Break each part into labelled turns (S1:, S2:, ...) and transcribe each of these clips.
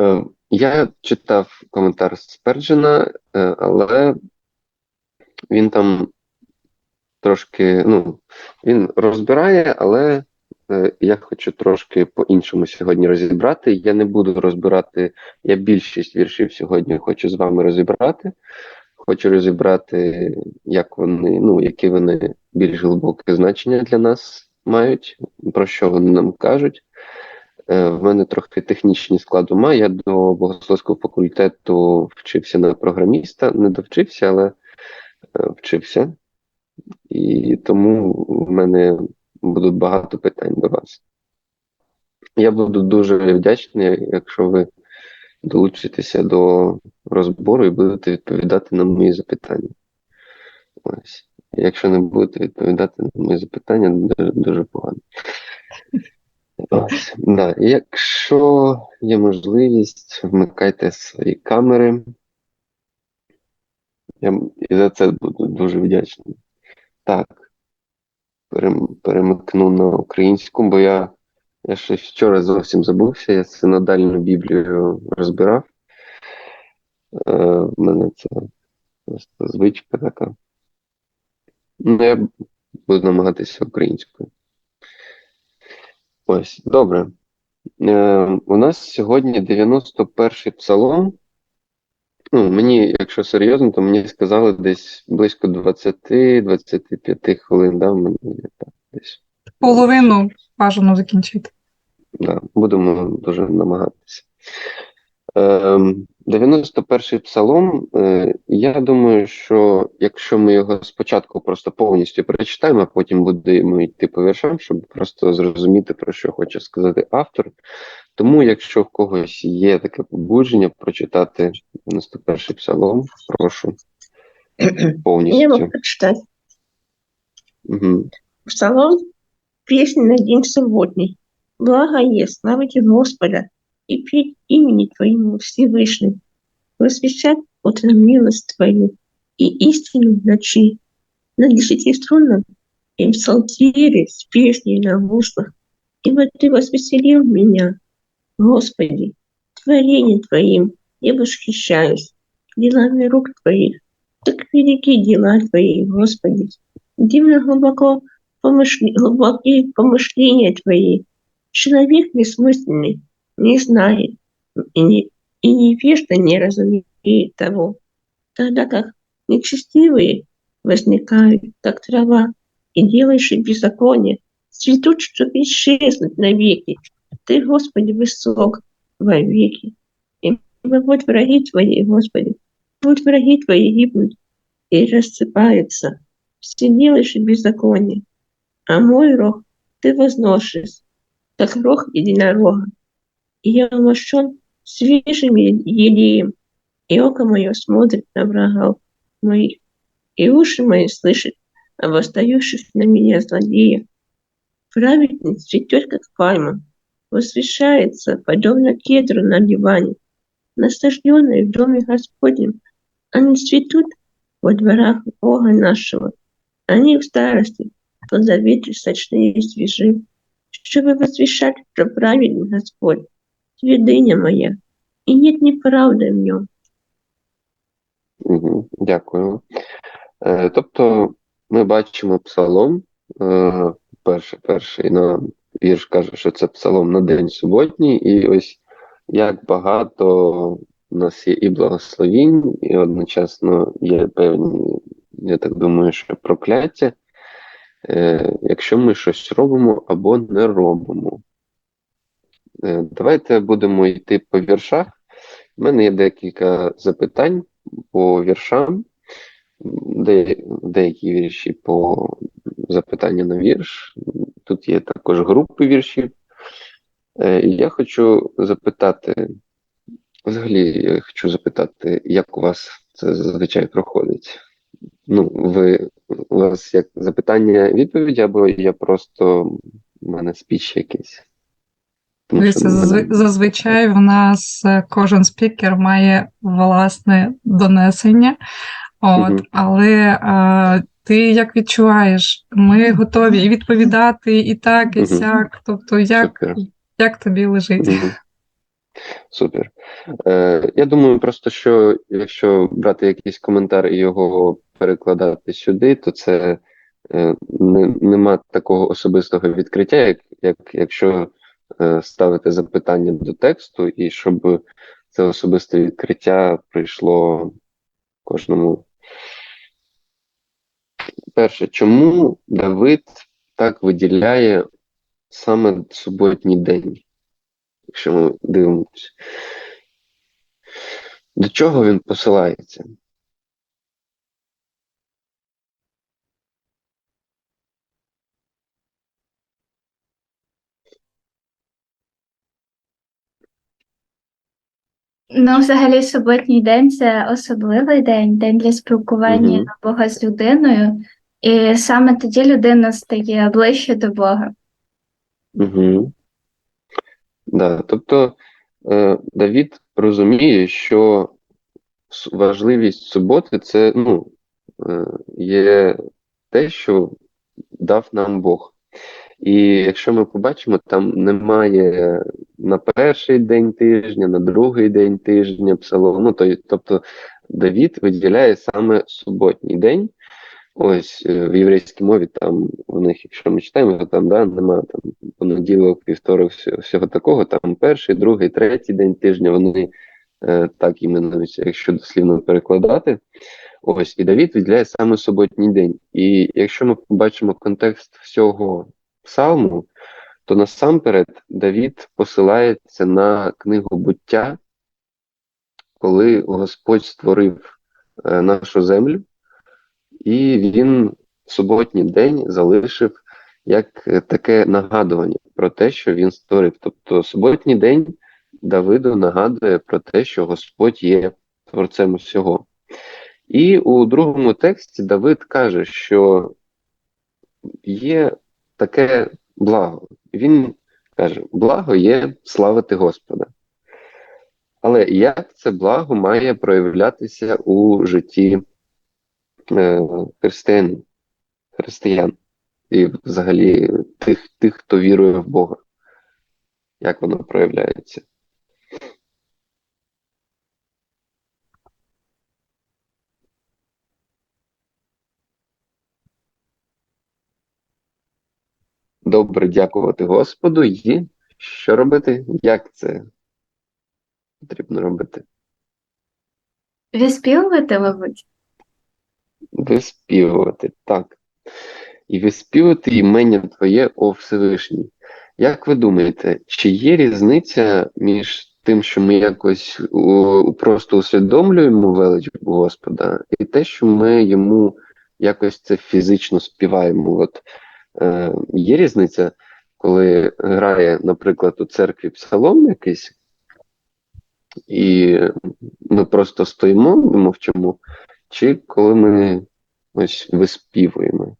S1: Е, Я читав коментар Сперджена, е, але він там трошки, ну, він розбирає, але е, я хочу трошки по-іншому сьогодні розібрати. Я не буду розбирати, я більшість віршів сьогодні хочу з вами розібрати. Хочу розібрати, як вони, ну, які вони більш глибоке значення для нас мають, про що вони нам кажуть. Е, В мене трохи технічний склад ума. Я до богословського факультету вчився на програміста, не довчився, але е, вчився. І тому в мене будуть багато питань до вас. Я буду дуже вдячний, якщо ви долучитеся до розбору і будете відповідати на мої запитання. Ось. Якщо не будете відповідати на мої запитання, дуже, дуже погано. Да. Якщо є можливість, вмикайте свої камери. Я і за це буду дуже вдячний. Так. Перемикну на українську, бо я, я ще вчора зовсім забувся, я синодальну Біблію розбирав. Е, в мене це просто звичка така. Ну, я буду намагатися українською. Ось, добре. Е, у нас сьогодні 91-й псалом. Ну, мені, якщо серйозно, то мені сказали десь близько 20-25 хвилин, да, мені так, десь.
S2: Половину бажано закінчити.
S1: Да, будемо дуже намагатися. Ем, 91-й псалом. е, Я думаю, що якщо ми його спочатку просто повністю перечитаємо, а потім будемо йти по віршам, щоб просто зрозуміти, про що хоче сказати автор. Тому, якщо в когось є таке побудження прочитати 91-й псалом, прошу
S3: Я могу
S1: повністю.
S3: прочитать.
S1: Угу.
S3: Псалом, песня на день субботний. Благо есть, славите Господа, и петь имени Твоему Всевышний. Возвещать утром милость Твою и истину в ночи. На десятиструнном и псалтире с песней на гуслах. Ибо Ты возвеселил меня, Господи, творение Твоим, я восхищаюсь делами рук Твоих. Так велики дела Твои, Господи, дивно глубоко помышли, глубокие помышления Твои. Человек бессмысленный не знает и, не, и невежда не разумеет того, тогда как нечестивые возникают, как трава, и делающие беззаконие, цветут, чтобы исчезнуть навеки. Ты, Господи, высок вовеки. И вот враги Твои, Господи, вот враги Твои гибнут и рассыпаются. Все делаешь беззаконие, а мой рог Ты возносишь, как рог единорога. Я умощен свежим елеем, и око мое смотрит на врагов моих, и уши мои слышат об остающих на меня злодеях. Праведник цветет, как пальма, возвышается, подобно кедру на диване, насажденные в доме Господнем. Они цветут во дворах Бога нашего. Они в старости позаветы сочные и свежи, чтобы возвещать, что праведный Господь, твердыня моя, и нет неправды в нем.
S1: Угу. Дякую. Е, Тобто ми бачимо псалом. Е, Перший, перший на вірш каже, що це псалом на день суботній, і ось як багато у нас є і благословінь, і одночасно є певні, я так думаю, що прокляття, е, якщо ми щось робимо або не робимо. Е, Давайте будемо йти по віршах. У мене є декілька запитань по віршам, де, деякі вірші по запитання на вірш. Тут є також групи віршів. Е, Я хочу запитати, взагалі, я хочу запитати, як у вас це зазвичай проходить? Ну, ви у вас як запитання відповіді, або я просто в мене спіч якийсь?
S2: Дивіться, зазв- зазвичай в нас е, кожен спікер має власне донесення, от,
S1: Мгм.
S2: але е, ти як відчуваєш, ми готові і відповідати і так, і
S1: Мгм.
S2: сяк. Тобто, як,
S1: Супер.
S2: як тобі лежить?
S1: Мгм. Супер. Е, я думаю, просто що якщо брати якийсь коментар і його перекладати сюди, то це е, не, нема такого особистого відкриття, як, як якщо ставити запитання до тексту, і щоб це особисте відкриття прийшло кожному. Перше, чому Давид так виділяє саме суботній день? Якщо ми дивимося. До чого він посилається?
S4: Ну, взагалі, суботній день це особливий день, день для спілкування
S1: Мгм.
S4: Бога з людиною, і саме тоді людина стає ближче до Бога.
S1: Угу. Да, тобто е, Давід розуміє, що важливість суботи це ну, е, є те, що дав нам Бог. І якщо ми побачимо, там немає на перший день тижня, на другий день тижня псалом. Ну, то, тобто Давід виділяє саме суботній день. Ось е, в єврейській мові там у них, якщо ми читаємо, там да, немає там понеділок, вівторок, всього такого. Там перший, другий, третій день тижня вони е, так іменуються, якщо дослівно перекладати. Ось і Давід виділяє саме суботній день. І якщо ми побачимо контекст всього псалму, то насамперед Давід посилається на книгу буття, коли Господь створив е, нашу землю, і він в суботній день залишив як таке нагадування про те, що він створив. Тобто суботній день Давиду нагадує про те, що Господь є творцем усього. І у другому тексті Давид каже, що є таке благо. Він каже: благо є славити Господа. Але як це благо має проявлятися у житті е, християн, християн і взагалі тих, тих, хто вірує в Бога? Як воно проявляється? Добре дякувати Господу і що робити? Як це потрібно робити?
S4: Виспівувати, мабуть.
S1: Виспівувати, так. І виспівати імення Твоє, о Всевишній. Як ви думаєте, чи є різниця між тим, що ми якось у, просто усвідомлюємо велич Господа, і те, що ми йому якось це фізично співаємо? От, е, є різниця, коли грає, наприклад, у церкві псалом якийсь, і ми просто стоїмо, мовчимо, чи коли ми ось виспівуємо?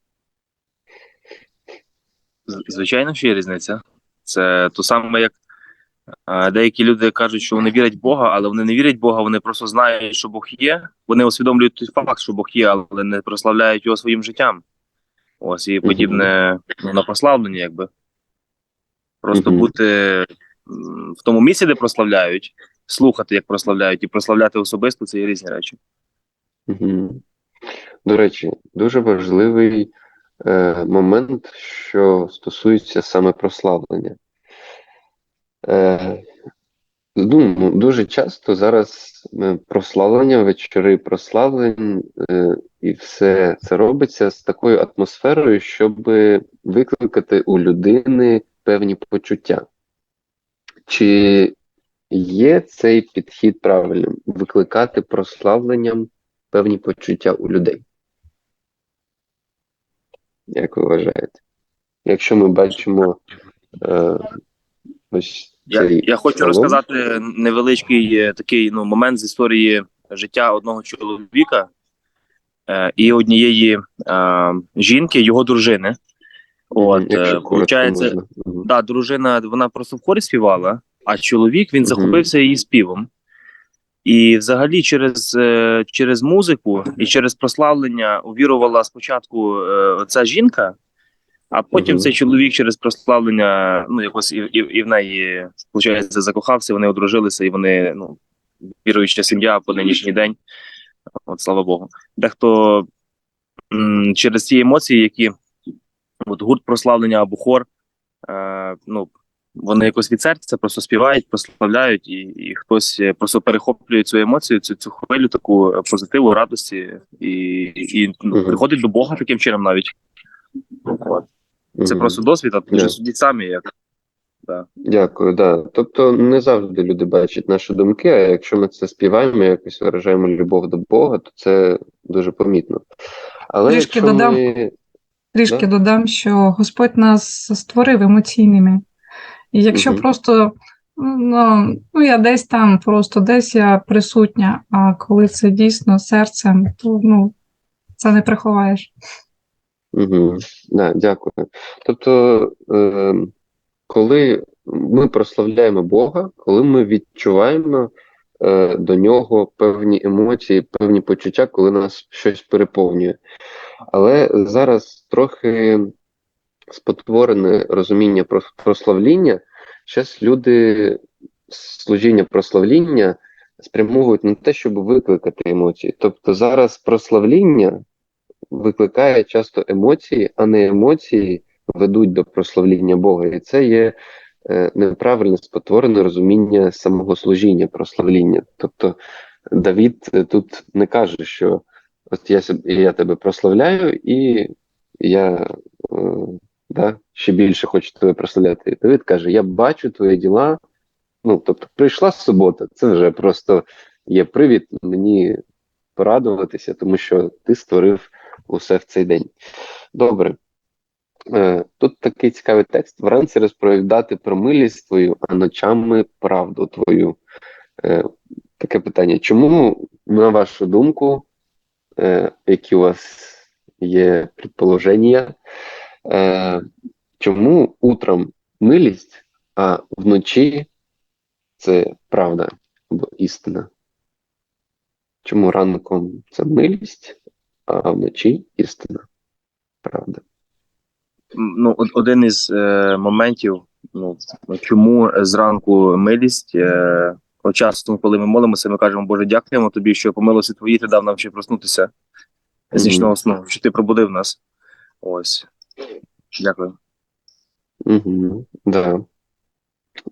S5: Звичайно, що є різниця. Це то саме, як е, деякі люди кажуть, що вони вірять в Бога, але вони не вірять в Бога, вони просто знають, що Бог є. Вони усвідомлюють той факт, що Бог є, але не прославляють його своїм життям. Ось і подібне ну, на прославлення, якби. Просто бути в тому місці, де прославляють, слухати, як прославляють, і прославляти особисто це є різні речі.
S1: До речі, дуже важливий е, момент, що стосується саме прославлення. Е, ну, дуже часто зараз е, прославлення, вечори прославлень е, і все це робиться з такою атмосферою, щоб викликати у людини певні почуття. Чи є цей підхід правильним? Викликати прославленням певні почуття у людей? Як ви вважаєте? Якщо ми бачимо е, ось
S5: Я,
S1: цей
S5: я хочу
S1: псалом.
S5: розказати невеличкий е, такий ну, момент з історії життя одного чоловіка і однієї е, жінки, його дружини. От, е, получається. Да, дружина вона просто в хорі співала, а чоловік він захопився її співом. І взагалі через, е, через музику і через прославлення увірувала спочатку е, ця жінка, А потім цей чоловік через прославлення, ну якось і, і, і в неї, виходить, закохався, вони одружилися, і вони, ну, віруюча сім'я по нинішній день. От слава Богу. Дехто м, через ці емоції, які от гурт прославлення або хор, е, ну, вони якось від серця просто співають, прославляють, і, і хтось е, просто перехоплює цю емоцію, цю, цю хвилю таку е, позитиву, радості, і, і ну, приходить до Бога таким чином навіть. От. Це
S1: Мгм.
S5: просто досвід, а вже
S1: Да.
S5: судіть самі, як да.
S1: Дякую, да. Тобто не завжди люди бачать наші думки, а якщо ми це співаємо, якось виражаємо любов до Бога, то це дуже помітно. Але
S2: Трішки додам.
S1: ми...
S2: Трішки
S1: Да.
S2: додам, що Господь нас створив емоційними. І якщо
S1: Мгм.
S2: просто ну, ну, я десь там, просто десь я присутня, а коли це дійсно серцем, то ну, це не приховаєш.
S1: Угу. Да, дякую. Тобто, е, коли ми прославляємо Бога, коли ми відчуваємо е, до нього певні емоції, певні почуття, коли нас щось переповнює. Але зараз трохи спотворене розуміння про прославління. Зараз люди служіння прославління спрямовують на те, щоб викликати емоції. Тобто зараз прославління викликає часто емоції, а не емоції ведуть до прославління Бога. І це є е, неправильне спотворене розуміння самого служіння, прославління. Тобто Давід е, тут не каже, що от я, я тебе прославляю, і я е, да, ще більше хочу тебе прославляти. Давид каже: Я бачу твої діла. Ну, тобто, прийшла субота, це вже просто є привід мені порадуватися, тому що ти створив усе в цей день. Добре. Е, Тут такий цікавий текст. Вранці розповідати про милість твою, а ночами правду твою. Е, Таке питання. Чому, на вашу думку, е, які у вас є предположення, чому утром милість, а вночі це правда або істина? Чому ранком це милість, а вночі істина? Правда.
S5: Ну, один із е, моментів, ну чому зранку милість. Е, часом, коли ми молимося, ми кажемо, Боже, дякуємо тобі, що по милості твої ти дав нам ще проснутися з нічного сну, що ти пробудив нас. Ось. Дякую.
S1: Угу, да.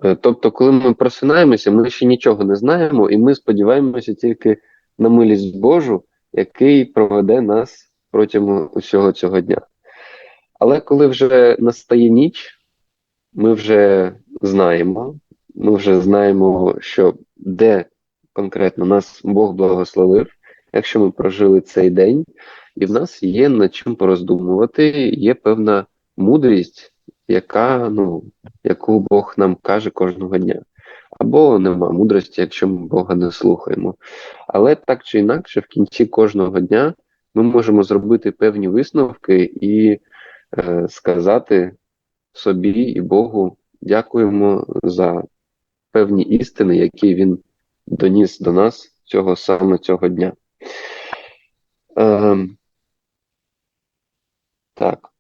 S1: Е, Тобто, коли ми просинаємося, ми ще нічого не знаємо, і ми сподіваємося тільки на милість Божу, який проведе нас протягом усього цього дня. Але коли вже настає ніч, ми вже знаємо, ми вже знаємо, що де конкретно нас Бог благословив, якщо ми прожили цей день, і в нас є над чим пороздумувати, є певна мудрість, яка, ну, яку Бог нам каже кожного дня. Або нема мудрості, якщо ми Бога не слухаємо. Але так чи інакше, в кінці кожного дня ми можемо зробити певні висновки і сказати собі і Богу дякуємо за певні істини, які Він доніс до нас цього саме цього дня. Ем, так.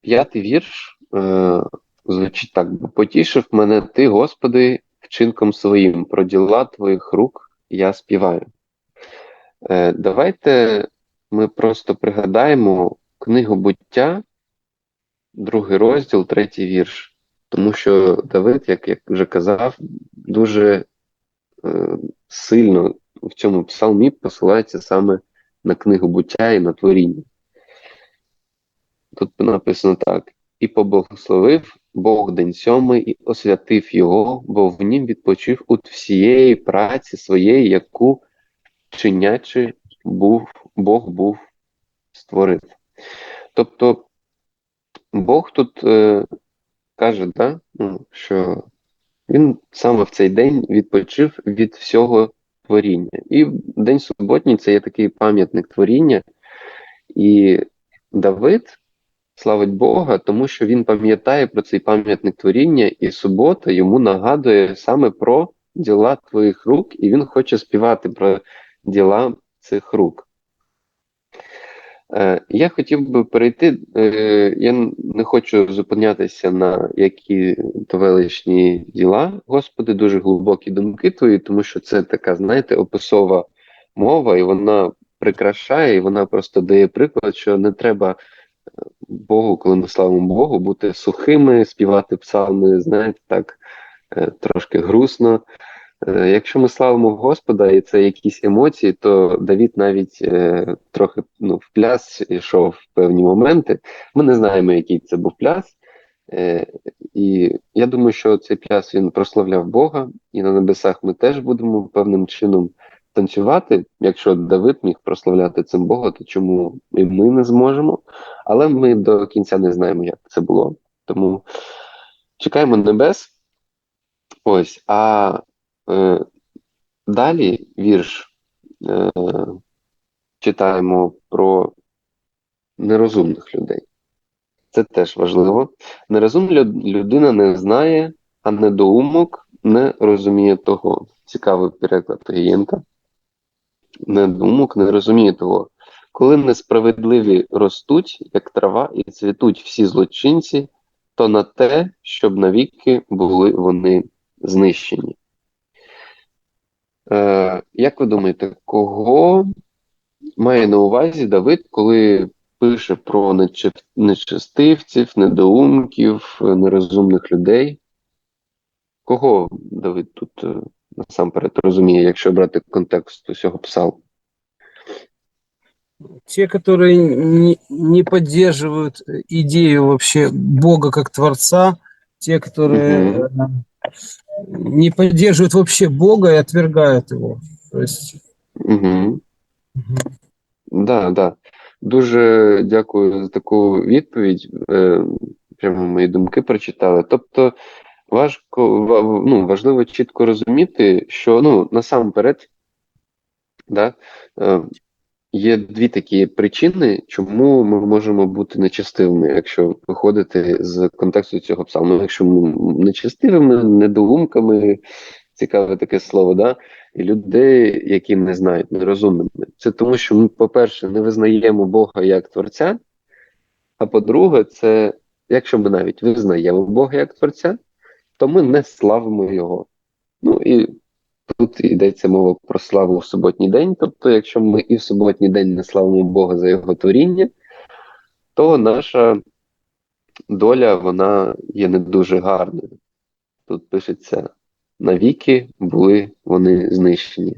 S1: П'ятий вірш е, звучить так: потішив мене ти, Господи, вчинком своїм, про діла твоїх рук я співаю. Е, давайте ми просто пригадаємо книгу буття, другий розділ, третій вірш. Тому що Давид, як я вже казав, дуже е, сильно в цьому псалмі посилається саме на книгу буття і на творіння. Тут написано так: і поблагословив Бог день сьомий, і освятив його, бо в нім відпочив від всієї праці своєї, яку чинячи був, Бог був створив. Тобто Бог тут е, каже, да, ну, що він саме в цей день відпочив від всього творіння. І День суботній це є такий пам'ятник творіння. І Давид славить Бога, тому що він пам'ятає про цей пам'ятник творіння, і субота йому нагадує саме про діла твоїх рук, і він хоче співати про діла цих рук. Е, Я хотів би перейти. е, Я не хочу зупинятися на які то діла, Господи, дуже глибокі думки твої, тому що це така, знаєте, описова мова, і вона прикрашає, і вона просто дає приклад, що не треба е, Богу, коли ми славимо Богу, бути сухими, співати псалми, знаєте, так трошки грустно. Е, Якщо ми славимо Господа, і це якісь емоції, то Давід навіть е, трохи ну, в пляс йшов в певні моменти. Ми не знаємо, який це був пляс. Е, і я думаю, що цей пляс він прославляв Бога, і на небесах ми теж будемо певним чином танцювати. Якщо Давид міг прославляти цим Бога, то чому і ми не зможемо? Але ми до кінця не знаємо, як це було. Тому чекаємо небес. Ось, а Далі вірш е, читаємо про нерозумних людей. Це теж важливо. Нерозумна людина не знає, а недоумок не розуміє того. Цікавий переклад Гієнка. Недоумок не розуміє того. Коли несправедливі ростуть, як трава, і цвітуть всі злочинці, то на те, щоб навіки були вони знищені. Е, як ви думаєте, кого має на увазі Давид, коли пише про нечи- нечестивців, недоумків, е, нерозумних людей? Кого Давид тут е, насамперед розуміє, якщо брати контекст усього псалму?
S6: те, которые не, не поддерживают э, идею вообще Бога как Творца, те, которые э, не поддерживают вообще Бога и отвергают его. То есть,
S1: Угу.
S6: мгм.
S1: Да, да. Дуже дякую за таку відповідь. Е, прямо мої думки прочитали. Тобто, важко, ва- ну, важливо чітко розуміти, що ну, насамперед, да, е, є дві такі причини, чому ми можемо бути нечестивими, якщо виходити з контексту цього псалму. Якщо ми нечестивими, недоумками, цікаве таке слово, да, і людей, які не знають, нерозумними. Це тому, що ми, по-перше, не визнаємо Бога як Творця, а по-друге, це якщо ми навіть визнаємо Бога як Творця, то ми не славимо Його. Ну і тут йдеться мова про славу в суботній день. Тобто, якщо ми і в суботній день не славимо Бога за Його творіння, то наша доля вона є не дуже гарною. Тут пишеться навіки були вони знищені.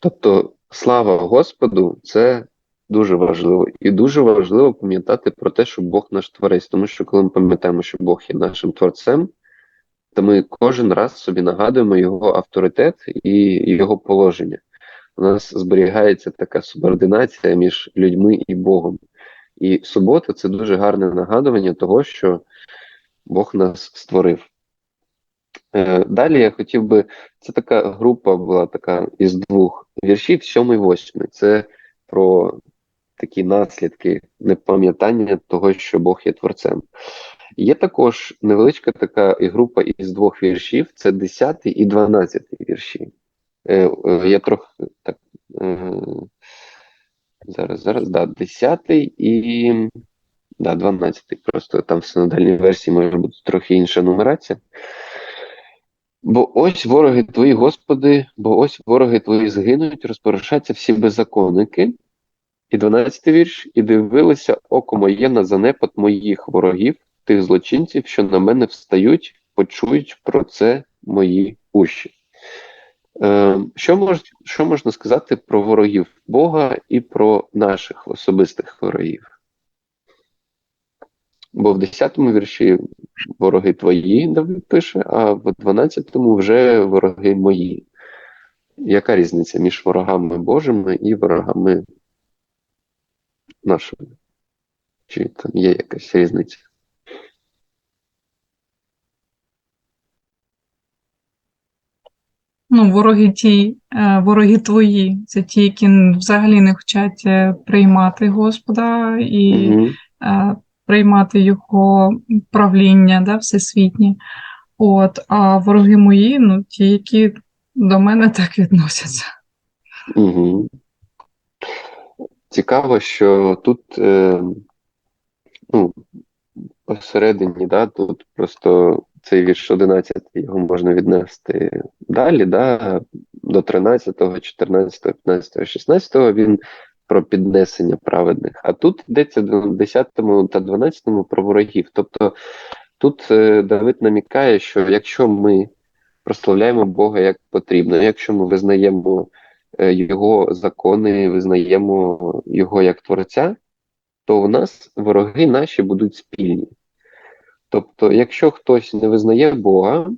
S1: Тобто, слава Господу, це дуже важливо. І дуже важливо пам'ятати про те, що Бог наш творець. Тому що коли ми пам'ятаємо, що Бог є нашим творцем, то ми кожен раз собі нагадуємо його авторитет і його положення. У нас зберігається така субординація між людьми і Богом. І субота це дуже гарне нагадування того, що Бог нас створив. Е, Далі я хотів би, це така група була така із двох віршів, сьомий, восьмий. Це про такі наслідки непам'ятання того, що Бог є творцем. Є також невеличка така група із двох віршів, це 10 і 12 вірші. Е, е, я трохи так. Е, зараз, зараз, да, 10 і да, 12. Просто там в синодальній версії може бути трохи інша нумерація. Бо ось вороги твої, Господи, бо ось вороги твої згинуть, розпорушаться всі беззаконники. І 12 вірш, і дивилися око моє на занепад моїх ворогів, тих злочинців, що на мене встають, почують про це мої уші. Е, що, мож, що можна сказати про ворогів Бога і про наших особистих ворогів? Бо в 10-му вірші вороги твої, Давид пише, а в 12-му вже вороги мої. Яка різниця між ворогами Божими і ворогами нашими? Чи там є якась різниця?
S2: Ну, вороги ті, е, вороги твої, це ті, які взагалі не хочуть е, приймати Господа і
S1: Угу.
S2: приймати його правління, да, всесвітнє. От, а вороги мої, ну, ті, які до мене так відносяться.
S1: Угу. цікаво, що тут е, ну, посередині, да, тут просто цей вірш 11, його можна віднести далі, да, до 13, 14, 15, 16 він про піднесення праведних. А тут йдеться в 10 та 12 про ворогів. Тобто тут е, Давид намікає, що якщо ми прославляємо Бога як потрібно, якщо ми визнаємо е, Його закони, визнаємо Його як Творця, то у нас вороги наші будуть спільні. Тобто, якщо хтось не визнає Бога,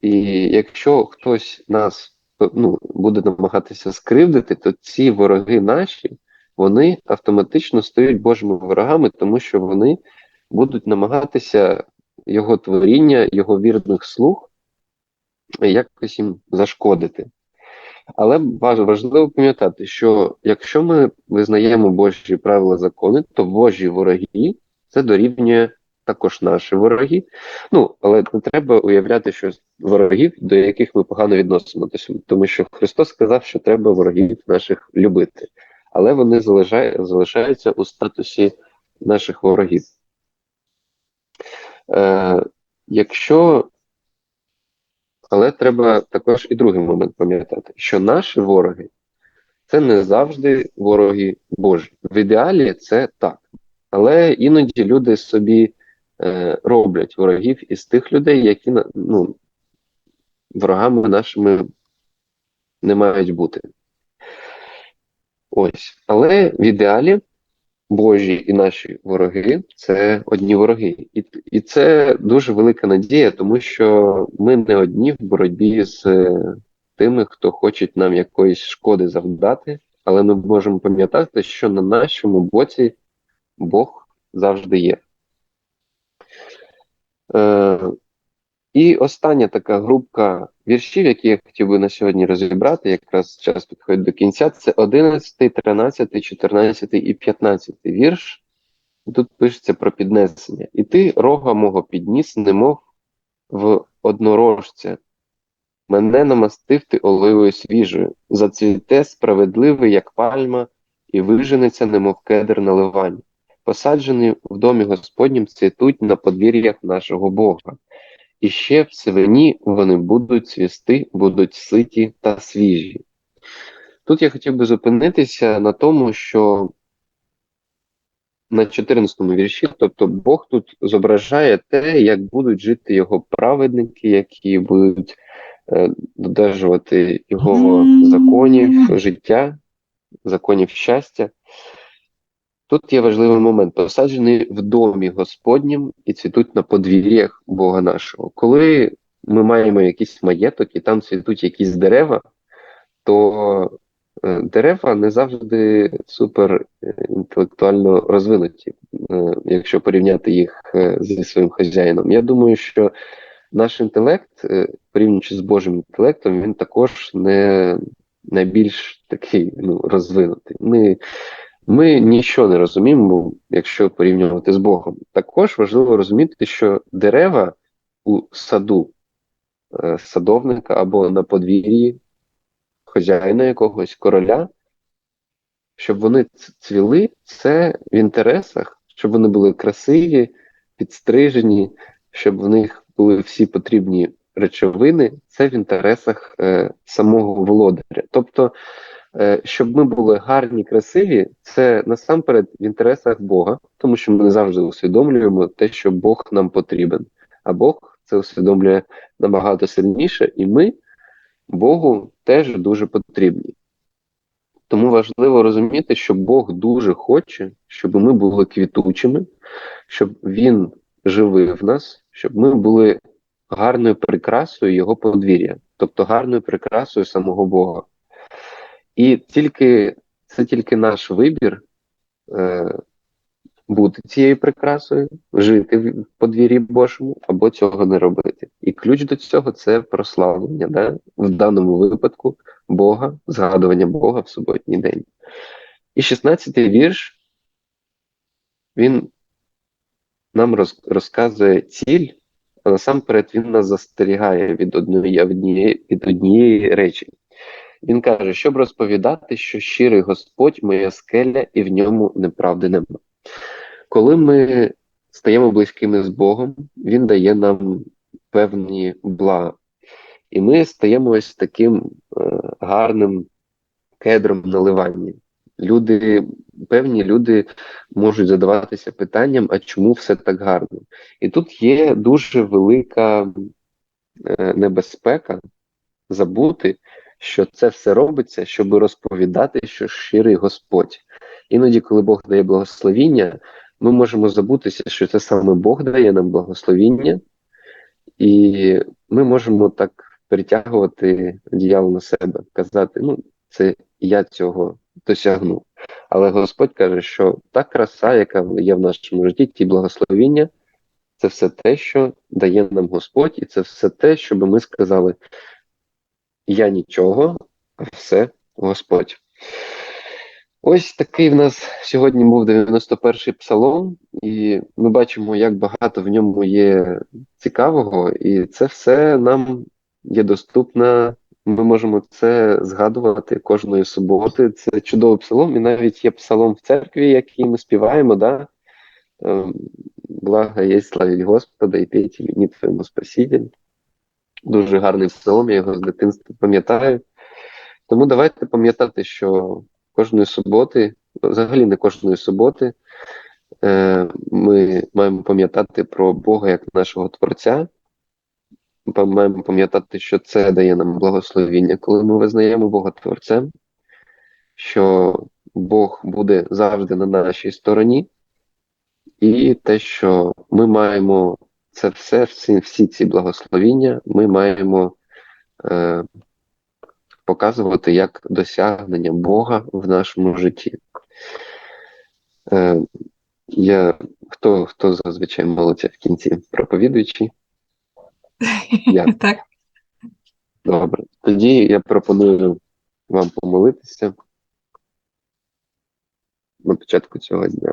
S1: і якщо хтось нас ну, буде намагатися скривдити, то ці вороги наші, вони автоматично стають Божими ворогами, тому що вони будуть намагатися його творіння, його вірних слуг якось їм зашкодити. Але важливо пам'ятати, що якщо ми визнаємо Божі правила закони, то Божі вороги це дорівнює також наші вороги. Ну, але не треба уявляти, що ворогів, до яких ми погано відносимося, тому що Христос сказав, що треба ворогів наших любити, але вони залишаються у статусі наших ворогів. Е, якщо але треба також і другий момент пам'ятати, що наші вороги це не завжди вороги Божі. В ідеалі це так. Але іноді люди собі е, роблять ворогів із тих людей, які ну, ворогами нашими не мають бути. Ось. Але в ідеалі Божі і наші вороги це одні вороги. І, і це дуже велика надія, тому що ми не одні в боротьбі з е, тими, хто хоче нам якоїсь шкоди завдати, але ми можемо пам'ятати, що на нашому боці Бог завжди є. Е, і остання така групка віршів, які я хотів би на сьогодні розібрати, якраз час підходить до кінця, це 11, 13, 14 і 15 вірш. Тут пишеться про піднесення. І ти рога мого підніс, немов в однорожця. Мене намастив ти оливою свіжою, зацвіте справедливий, як пальма, і виженеться, немов кедр на ливані. Посаджені в домі Господнім цвітуть на подвір'ях нашого Бога. І ще в сивині вони будуть цвісти, будуть ситі та свіжі. Тут я хотів би зупинитися на тому, що на 14 вірші, тобто Бог тут зображає те, як будуть жити його праведники, які будуть е, додержувати його законів життя, законів щастя. Тут є важливий момент: посаджений в домі Господнім і цвітуть на подвір'ях Бога нашого. Коли ми маємо якийсь маєток і там цвітуть якісь дерева, то е, дерева не завжди супер е, інтелектуально розвинуті, е, якщо порівняти їх зі своїм хазяїном. Я думаю, що наш інтелект, порівнюючи з Божим інтелектом, він також не найбільш такий ну, розвинутий. Ми ми нічого не розуміємо, якщо порівнювати з Богом. Також важливо розуміти, що дерева у саду е, садовника або на подвір'ї хазяїна якогось короля, щоб вони цвіли, це в інтересах, щоб вони були красиві, підстрижені, щоб в них були всі потрібні речовини, це в інтересах е, самого володаря. Тобто щоб ми були гарні, красиві, це насамперед в інтересах Бога, тому що ми не завжди усвідомлюємо те, що Бог нам потрібен. А Бог це усвідомлює набагато сильніше, і ми Богу теж дуже потрібні. Тому важливо розуміти, що Бог дуже хоче, щоб ми були квітучими, щоб Він живив нас, щоб ми були гарною прикрасою Його подвір'я, тобто гарною прикрасою самого Бога. І тільки це тільки наш вибір е, бути цією прикрасою, жити в подвір'ї Божому або цього не робити. І ключ до цього це прославлення, да? в даному випадку Бога, згадування Бога в суботній день. І 16-й вірш, він нам роз, розказує ціль, а насамперед він нас застерігає від однієї, від однієї речі. Він каже, щоб розповідати, що щирий Господь моя скеля, і в ньому неправди нема. Коли ми стаємо близькими з Богом, Він дає нам певні блага. І ми стаємо ось таким е, гарним кедром наливання. Люди, певні люди можуть задаватися питанням, а чому все так гарно? І тут є дуже велика е, небезпека забути, що це все робиться, щоб розповідати, що щирий Господь. Іноді, коли Бог дає благословіння, ми можемо забутися, що це саме Бог дає нам благословіння, і ми можемо так перетягувати діяло на себе, казати, ну, це я цього досягну. Але Господь каже, що та краса, яка є в нашому житті, ті благословіння, це все те, що дає нам Господь, і це все те, щоб ми сказали: Я нічого, а все Господь. Ось такий в нас сьогодні був 91-й псалом, і ми бачимо, як багато в ньому є цікавого, і це все нам є доступно. Ми можемо це згадувати кожної суботи. Це чудовий псалом, і навіть є псалом в церкві, який ми співаємо. Да? Ем, Благо є славіть Господа і пейте мені твоєму спасінню. Дуже гарний псалом, я його з дитинства пам'ятаю. Тому давайте пам'ятати, що кожної суботи, взагалі не кожної суботи, е, ми маємо пам'ятати про Бога як нашого Творця. Маємо пам'ятати, що це дає нам благословіння, коли ми визнаємо Бога Творцем, що Бог буде завжди на нашій стороні, і те, що ми маємо це все, всі, всі ці благословіння, ми маємо е, показувати як досягнення Бога в нашому житті. Е, я, Хто хто зазвичай молиться в кінці проповідуючи? Я.
S2: Так.
S1: Добре. Тоді я пропоную вам помолитися на початку цього дня.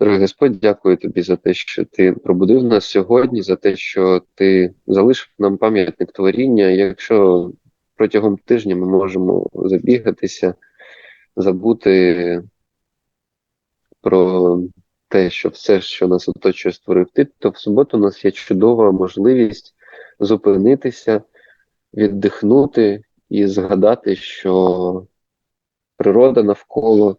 S1: Дорогий Господь, дякую тобі за те, що ти пробудив нас сьогодні, за те, що ти залишив нам пам'ятник творіння. Якщо протягом тижня ми можемо забігатися, забути про те, що все, що нас оточує, створив ти, то в суботу у нас є чудова можливість зупинитися, віддихнути і згадати, що природа навколо,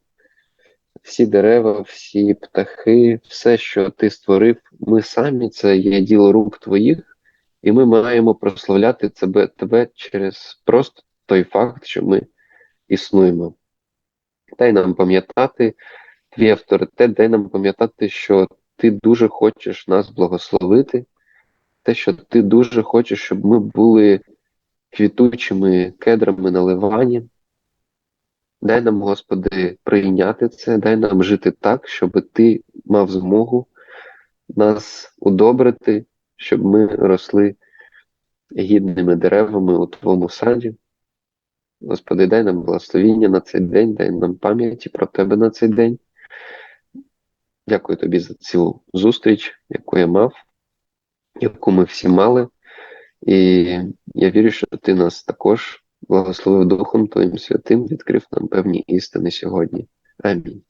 S1: всі дерева, всі птахи, все, що ти створив, ми самі це є діло рук твоїх, і ми маємо прославляти тебе, тебе через просто той факт, що ми існуємо. Дай нам пам'ятати твій авторитет, дай нам пам'ятати, що ти дуже хочеш нас благословити, те, що ти дуже хочеш, щоб ми були квітучими кедрами на ливані. Дай нам, Господи, прийняти це, дай нам жити так, щоб Ти мав змогу нас удобрити, щоб ми росли гідними деревами у Твоєму саді. Господи, дай нам благословіння на цей день, дай нам пам'яті про Тебе на цей день. Дякую тобі за цю зустріч, яку я мав, яку ми всі мали. І я вірю, що ти нас також благословив Духом Твоїм Святим, відкрив нам певні істини сьогодні. Амінь.